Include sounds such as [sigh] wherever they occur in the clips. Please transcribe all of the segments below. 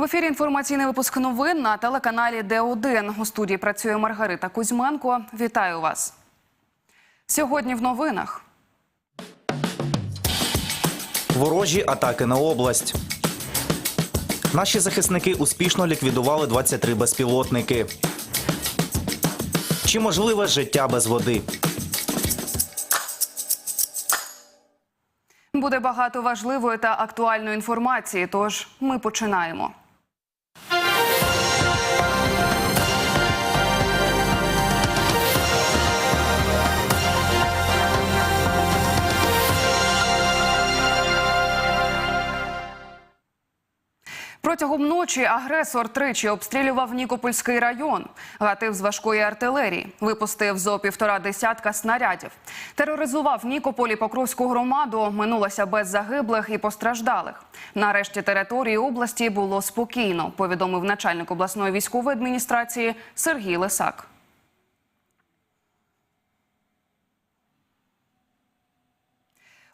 В ефірі інформаційний випуск новин на телеканалі Д1. У студії працює Маргарита Кузьменко. Вітаю вас. Сьогодні в новинах. Ворожі атаки на область. Наші захисники успішно ліквідували 23 безпілотники. Чи можливе життя без води? Буде багато важливої та актуальної інформації. Тож ми починаємо. Протягом ночі агресор тричі обстрілював Нікопольський район, гатив з важкої артилерії, випустив зо півтора десятка снарядів, тероризував Нікополі Покровську громаду. Минулося без загиблих і постраждалих. Нарешті території області було спокійно. Повідомив начальник обласної військової адміністрації Сергій Лисак.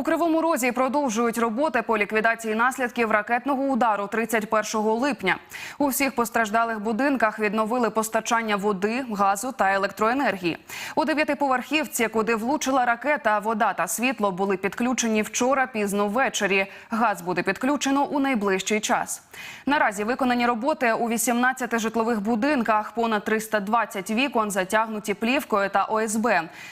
У Кривому Розі продовжують роботи по ліквідації наслідків ракетного удару 31 липня. У всіх постраждалих будинках відновили постачання води, газу та електроенергії. У дев'ятиповерхівці, куди влучила ракета, вода та світло були підключені вчора пізно ввечері. Газ буде підключено у найближчий час. Наразі виконані роботи у 18 житлових будинках. Понад 320 вікон затягнуті плівкою та ОСБ.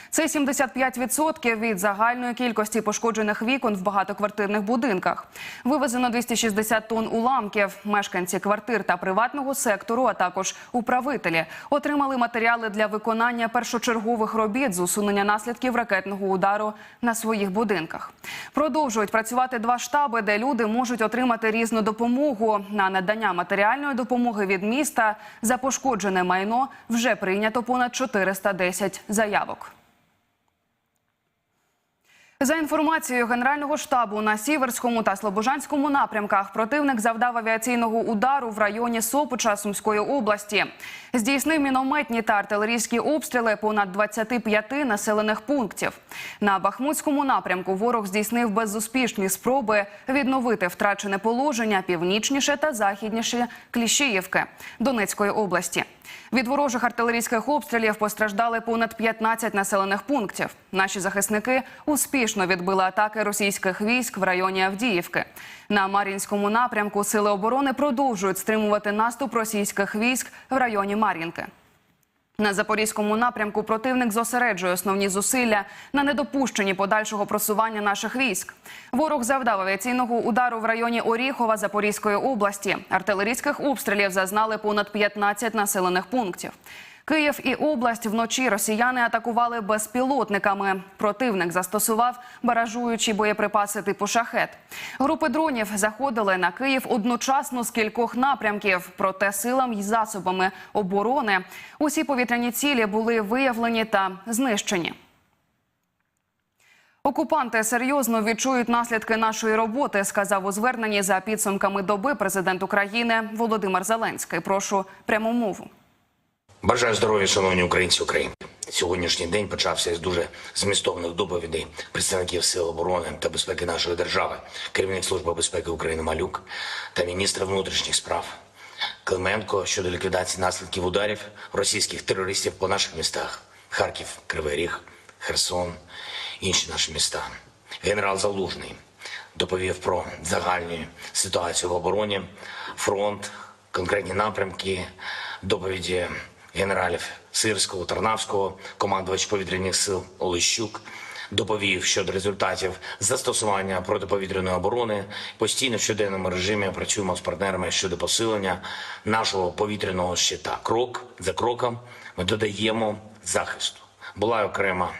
Це 75% від загальної кількості пошкоджених вікон в багатоквартирних будинках. Вивезено 260 тонн уламків. Мешканці квартир та приватного сектору, а також управителі, отримали матеріали для виконання першочергових робіт з усунення наслідків ракетного удару на своїх будинках. Продовжують працювати два штаби, де люди можуть отримати різну допомогу. На надання матеріальної допомоги від міста за пошкоджене майно вже прийнято понад 410 заявок. За інформацією Генерального штабу на Сіверському та Слобожанському напрямках противник завдав авіаційного удару в районі Сопоча Сумської області. Здійснив мінометні та артилерійські обстріли понад 25 населених пунктів. На Бахмутському напрямку ворог здійснив безуспішні спроби відновити втрачене положення північніше та західніше Кліщіївки Донецької області. Від ворожих артилерійських обстрілів постраждали понад 15 населених пунктів. Наші захисники успішно відбили атаки російських військ в районі Авдіївки. На Мар'їнському напрямку сили оборони продовжують стримувати наступ російських військ в районі Мар'їнки. На запорізькому напрямку противник зосереджує основні зусилля на недопущенні подальшого просування наших військ. Ворог завдав авіаційного удару в районі Оріхова Запорізької області. Артилерійських обстрілів зазнали понад 15 населених пунктів. Київ і область вночі росіяни атакували безпілотниками. Противник застосував баражуючі боєприпаси типу шахет. Групи дронів заходили на Київ одночасно з кількох напрямків. Проте силам і засобами оборони усі повітряні цілі були виявлені та знищені. Окупанти серйозно відчують наслідки нашої роботи, сказав у зверненні за підсумками доби президент України Володимир Зеленський. Прошу пряму мову. Бажаю здоров'я, шановні українці України. Сьогоднішній день почався із дуже змістовних доповідей представників сил оборони та безпеки нашої держави, керівник служби безпеки України Малюк та міністр внутрішніх справ Клименко щодо ліквідації наслідків ударів російських терористів по наших містах: Харків, Кривий Ріг, Херсон, інші наші міста. Генерал Залужний доповів про загальну ситуацію в обороні, фронт, конкретні напрямки, доповіді генералів Сирського, Тарнавського, командувач повітряних сил Олещук доповів щодо результатів застосування протиповітряної оборони. Постійно в щоденному режимі працюємо з партнерами щодо посилення нашого повітряного щита. Крок за кроком ми додаємо захисту. Була окрема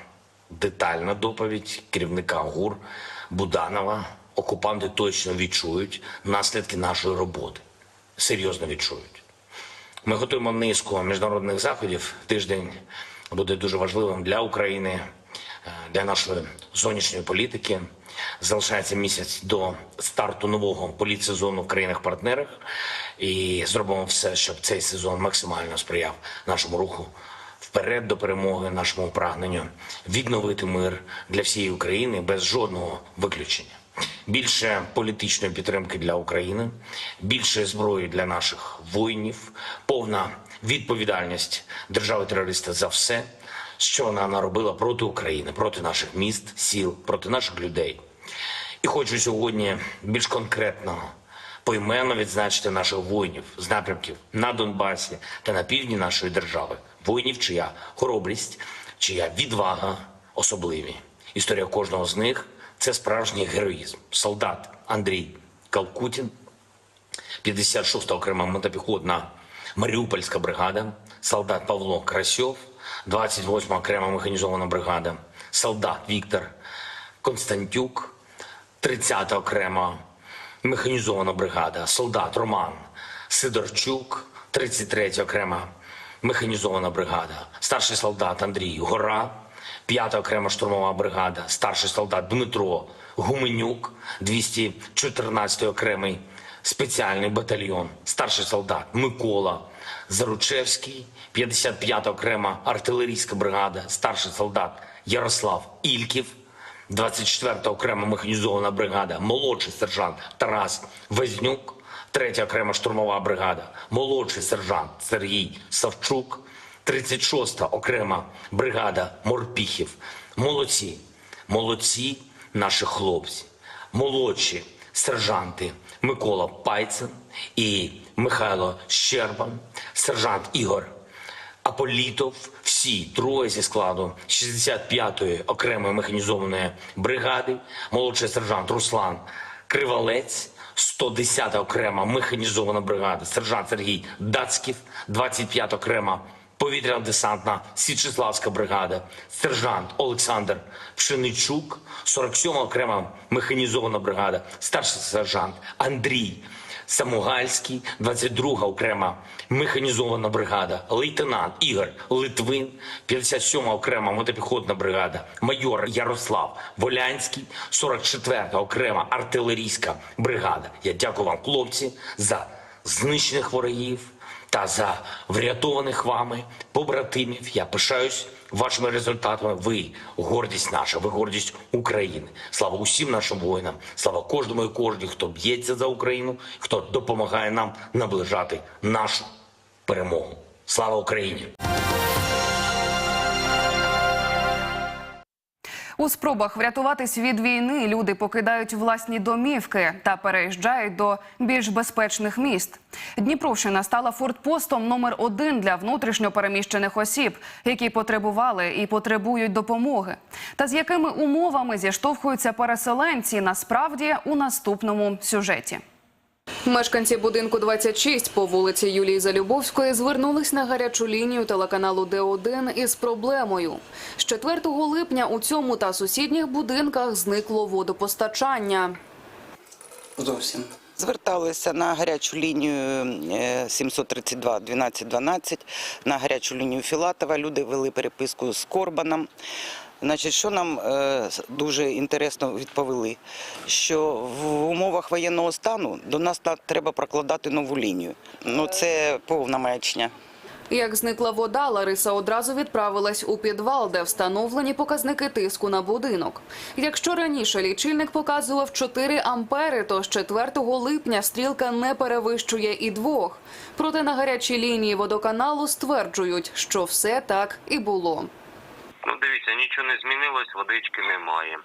детальна доповідь керівника ГУР Буданова. Окупанти точно відчують наслідки нашої роботи. Серйозно відчують. Ми готуємо низку міжнародних заходів. Тиждень буде дуже важливим для України, е, для нашої зовнішньої політики. Залишається місяць до старту нового політсезону в країнах-партнерах, і зробимо все, щоб цей сезон максимально сприяв нашому руху вперед до перемоги, нашому прагненню відновити мир для всієї України без жодного виключення. Більше політичної підтримки для України, більше зброї для наших воїнів, повна відповідальність держави-терориста за все, що вона наробила проти України, проти наших міст, сіл, проти наших людей. І хочу сьогодні більш конкретно поіменно відзначити наших воїнів з напрямків на Донбасі та на півдні нашої держави. Воїнів, чия хоробрість, чия відвага особливі. Історія кожного з них це справжній героїзм. Солдат Андрій Калкутін, 56-та окрема мотопіхотна Маріупольська бригада, солдат Павло Красьов, 28-ма окрема механізована бригада, солдат Віктор Константюк, 30-та окрема механізована бригада, солдат Роман Сидорчук, 33-я окрема механізована бригада, старший солдат Андрій Гора, 5-та окрема штурмова бригада, старший солдат Дмитро Гуменюк, 214-й окремий спеціальний батальйон, старший солдат Микола Заручевський, 55-та окрема артилерійська бригада, старший солдат Ярослав Ільків, 24-та окрема механізована бригада, молодший сержант Тарас Везнюк, 3-я окрема штурмова бригада, молодший сержант Сергій Савчук, 36-та окрема бригада Морпіхів. Молодці, молодці наші хлопці, молодші сержанти Микола Пайцин і Михайло Щербан, сержант Ігор Аполітов, всі троє зі складу 65-ї окремої механізованої бригади, молодший сержант Руслан Кривалець, 110-та окрема механізована бригада, сержант Сергій Дацьків, 25-та окрема повітряно-десантна Січеславська бригада, сержант Олександр Пшеничук, 47-ма окрема механізована бригада, старший сержант Андрій Самугальський, 22-га окрема механізована бригада, лейтенант Ігор Литвин, 57-ма окрема мотопіхотна бригада, майор Ярослав Волянський, 44-та окрема артилерійська бригада. Я дякую вам, хлопці, за знищених ворогів та за врятованих вами побратимів. Я пишаюсь вашими результатами. Ви гордість наша, ви гордість України. Слава усім нашим воїнам, слава кожному і кожній, хто б'ється за Україну, хто допомагає нам наближати нашу перемогу. Слава Україні! У спробах врятуватись від війни люди покидають власні домівки та переїжджають до більш безпечних міст. Дніпровщина стала фортпостом номер один для внутрішньо переміщених осіб, які потребували і потребують допомоги. Та з якими умовами зіштовхуються переселенці насправді у наступному сюжеті. Мешканці будинку 26 по вулиці Юлії Залюбовської звернулись на гарячу лінію телеканалу Д1 із проблемою. З 4 липня у цьому та сусідніх будинках зникло водопостачання. Зовсім. Зверталися на гарячу лінію е, 732 12 12, на гарячу лінію Філатова. Люди вели переписку з Корбаном. Значить, що нам е, дуже інтересно відповіли, що в умовах воєнного стану до нас треба прокладати нову лінію. Ну це повна маячня. Як зникла вода, Лариса одразу відправилась у підвал, де встановлені показники тиску на будинок. Якщо раніше лічильник показував 4 ампери, то з 4 липня стрілка не перевищує і двох. Проте на гарячій лінії водоканалу стверджують, що все так і було. Ну, дивіться, нічого не змінилось, водички немає.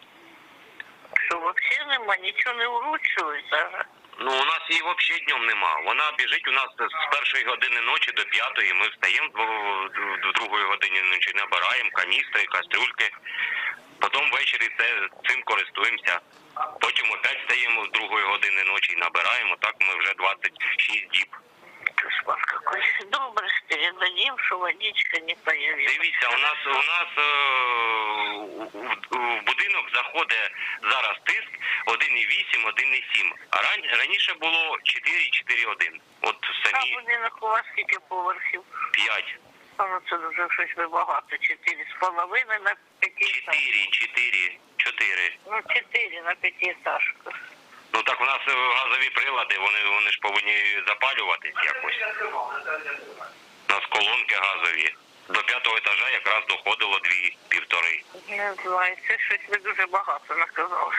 Що взагалі нема, нічого не вручують даже. Ну, у нас її взагалі днем нема. Вона біжить у нас з першої години ночі до п'ятої. Ми встаємо в другої годині ночі, набираємо каністри, кастрюльки. Потім ввечері це, цим користуємося. Потім опять встаємо з другої години ночі і набираємо. Так ми вже 26 діб. Кошмар какой. Добре, передадим, що водичка не появилась. Дивіться, у нас у нас е, в, в будинок заходить зараз тиск 1,8, 1,7. А ран, раніше було 4, 4,1. От А самі будинок у вас скільки поверхів? 5. А ну це дуже щось вибагато. Чотири з половиною на п'яти 4, 4, 4. Ну, чотири на п'ятиэтажку. Ну так у нас е, газові прилади, вони, вони ж повинні запалюватись якось. У нас колонки газові. До п'ятого етажа якраз доходило дві півтори. Не знаю, це щось ви дуже багато наказали.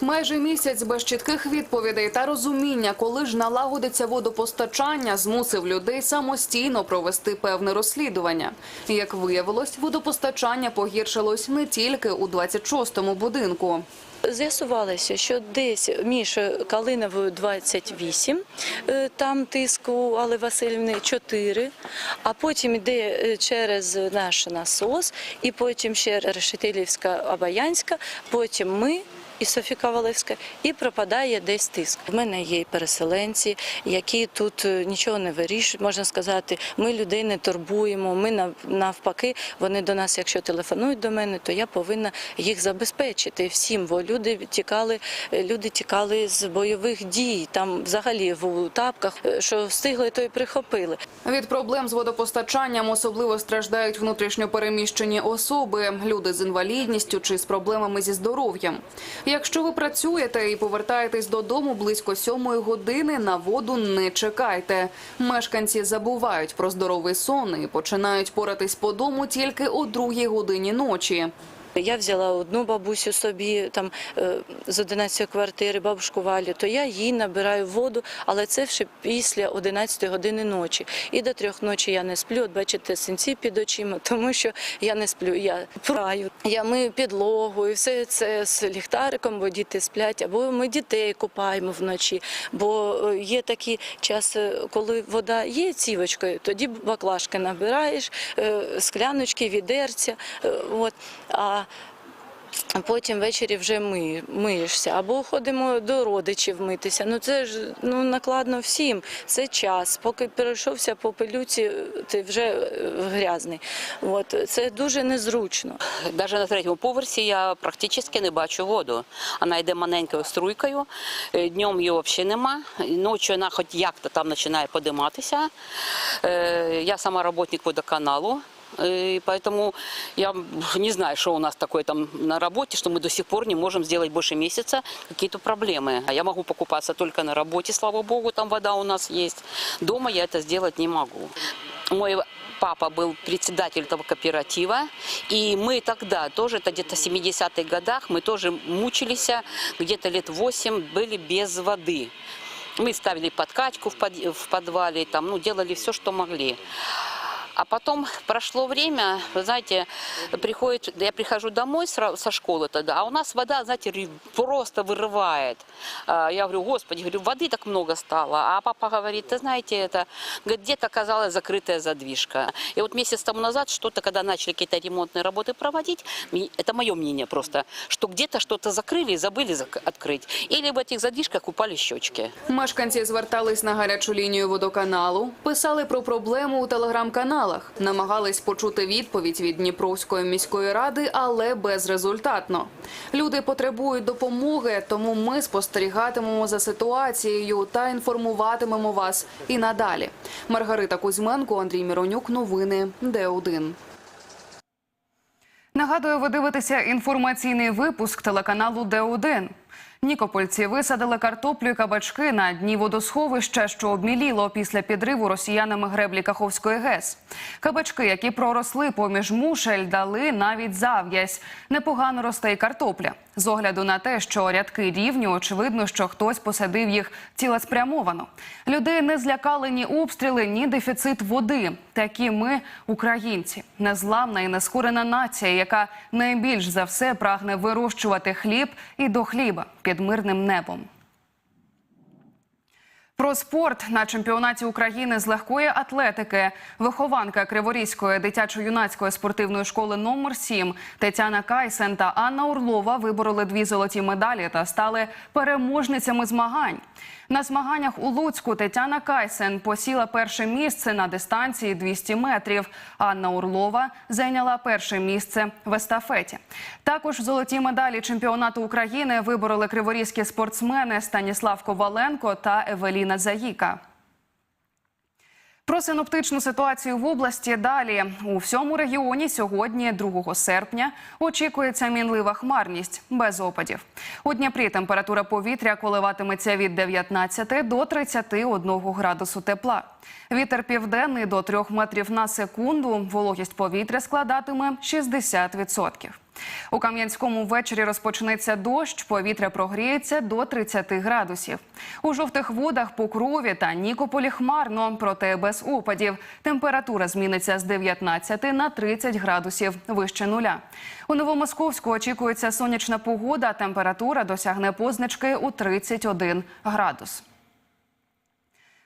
Майже місяць без чітких відповідей та розуміння, коли ж налагодиться водопостачання, змусив людей самостійно провести певне розслідування. Як виявилось, водопостачання погіршилось не тільки у 26-му будинку. З'ясувалося, що десь між Калиновою 28, е, там тиск у Алли Васильівни 4, а потім йде е, через наш насос, і потім ще Решетилівська, Абаянська, потім ми. І Софія Кавалевська, і пропадає десь тиск. У мене є переселенці, які тут е, нічого не вирішують. Можна сказати, ми людей не турбуємо. Ми навпаки, вони до нас, якщо телефонують до мене, то я повинна їх забезпечити всім. Бо люди тікали, е, люди тікали з бойових дій, там взагалі в тапках, е, що встигли, то й прихопили. Від проблем з водопостачанням особливо страждають внутрішньопереміщені особи, люди з інвалідністю чи з проблемами зі здоров'ям. Якщо ви працюєте і повертаєтесь додому близько сьомої години, на воду не чекайте. Мешканці забувають про здоровий сон і починають поратись по дому тільки о другій годині ночі. Я взяла одну бабусю собі там е, з 11 квартири, бабушку Валю, то я їй набираю воду, але це вже після 11 години ночі. І до трьох ночі я не сплю. От бачите, синці під очима, [laughs] тому що я не сплю. Я праю, я мию підлогу і все це з ліхтариком, бо діти сплять, або ми дітей купаємо вночі. Бо е, є такий час, е, коли вода є цівочкою, тоді баклажки набираєш, е, скляночки, відерця. От. А а потім ввечері вже ми, миєшся. Або ходимо до родичів митися. Ну це ж ну, накладно всім. Це час. Поки перейшовся по пилюці, ти вже е, грязний. От. Це дуже незручно. Навіть на третьому поверсі я практично не бачу воду. Вона йде маленькою струйкою, е, днем її взагалі нема. Ночі вона хоч як-то там починає подиматися. Е, Я сама работник водоканалу. Э, И поэтому я не знаю, что у нас такое там на работе, что мы до сих пор не можем сделать больше месяца какие-то проблемы. А я могу покупаться только на работе, слава богу, там вода у нас есть. Дома я это сделать не могу. Мой папа был председатель этого кооператива, и мы тогда тоже, это где-то в 70-х годах, мы тоже мучились, где-то лет 8 были без воды. Мы ставили подкачку в, под- в подвале, там, ну, делали все, что могли. А потом прошло время, вы знаете, приходит, я прихожу домой сра- со школы тогда, а у нас вода, знаете, ри- просто вырывает. А, Я говорю, господи, говорю, воды так много стало. А папа говорит, ты знаете, это говорит, где-то оказалась закрытая задвижка. И вот месяц тому назад что-то, когда начали какие-то ремонтные работы проводить, ми- это мое мнение просто, что где-то что-то закрыли и забыли зак- открыть. Или в этих задвижках упали щечки. Мешканці звертались на гарячу лінію водоканалу, писали про проблему у Телеграм-каналах, намагались почути відповідь від Дніпровської міської ради, але безрезультатно. Люди потребують допомоги, тому ми спостерігатимемо за ситуацією та інформуватимемо вас і надалі. Маргарита Кузьменко, Андрій Міронюк. Новини Д1. Нагадую, ви дивитеся інформаційний випуск телеканалу Д1. Нікопольці висадили картоплю і кабачки на дні водосховища, що обміліло після підриву росіянами греблі Каховської ГЕС. Кабачки, які проросли поміж мушель, дали навіть зав'язь. Непогано росте й картопля. З огляду на те, що рядки рівні, очевидно, що хтось посадив їх цілеспрямовано. Людей не злякали ні обстріли, ні дефіцит води. Такі ми, українці, незламна і нескорена нація, яка найбільш за все прагне вирощувати хліб і до хліба під мирним небом. Про спорт на чемпіонаті України з легкої атлетики вихованка Криворізької дитячо-юнацької спортивної школи номер 7 Тетяна Кайсен та Анна Орлова вибороли дві золоті медалі та стали переможницями змагань. На змаганнях у Луцьку Тетяна Кайсен посіла перше місце на дистанції 200 метрів. Анна Орлова зайняла перше місце в естафеті. Також золоті медалі чемпіонату України вибороли криворізькі спортсмени Станіслав Коваленко та Евеліна Заїка. Про синоптичну ситуацію в області далі у всьому регіоні сьогодні, 2 серпня, очікується мінлива хмарність без опадів. У Дніпрі температура повітря коливатиметься від 19 до 31 градусу тепла. Вітер південний до 3 метрів на секунду. Вологість повітря складатиме 60%. У Кам'янському ввечері розпочнеться дощ, повітря прогріється до 30 градусів. У жовтих водах по крові та Нікополі хмарно, проте без опадів. Температура зміниться з 19 на 30 градусів вище нуля. У Новомосковську очікується сонячна погода. Температура досягне позначки у 31 градус.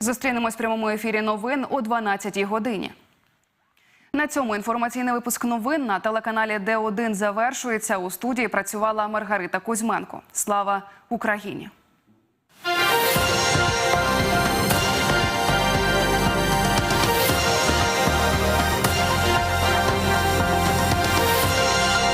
Зустрінемось в прямому ефірі новин о 12 годині. На цьому інформаційний випуск новин на телеканалі Д1 завершується. У студії працювала Маргарита Кузьменко. Слава Україні!